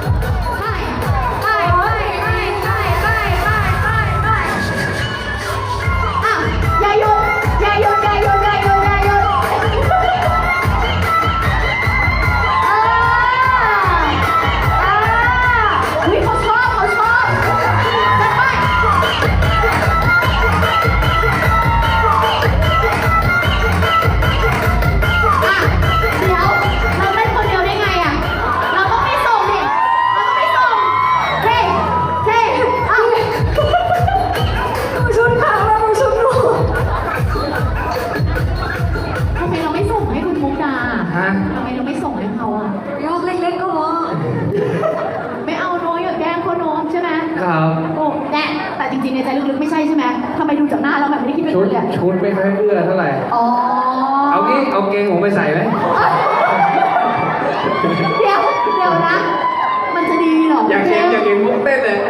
go, go. ฮะทำไมเราไม่ส่งให้เขาอะยกเล็กๆก็พอไม่เอาโน้ยอย่าแกล้งเขาโน้มใช่ไหมครับโอ้แน่แต่จริงๆในใจลึกๆไม่ใช่ใช่ไหมทำไมดูจากหน้าเราแบบไม่ได้คิดเป็นชุคดนเลยอะชุดไม่ค่อยเอื้อเท่าไหร่อ๋อเอางี้เอาเกงผมไปใส่ไหมเดี๋ยวเดี๋ยวนะ มันจะดีเหรออยากเห็นอยากเห็นมุกเต้นเลยแหมอย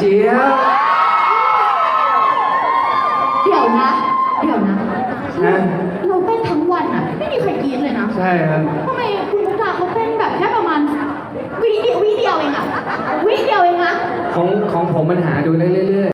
เจี๊ยบเดี๋ยวนะ เดี๋ยวนะฮะเราเต้นทั้งวันอะ ไม่มีใครกรี๊ดเลยนะ ใช่ครับทำไมคุณมุกดาเขาเต้นแบบแค่ประมาณวิเดียววิเดียวเองอะวิเดียวเองอะของของผมมันหาดูได้เรื่อยๆ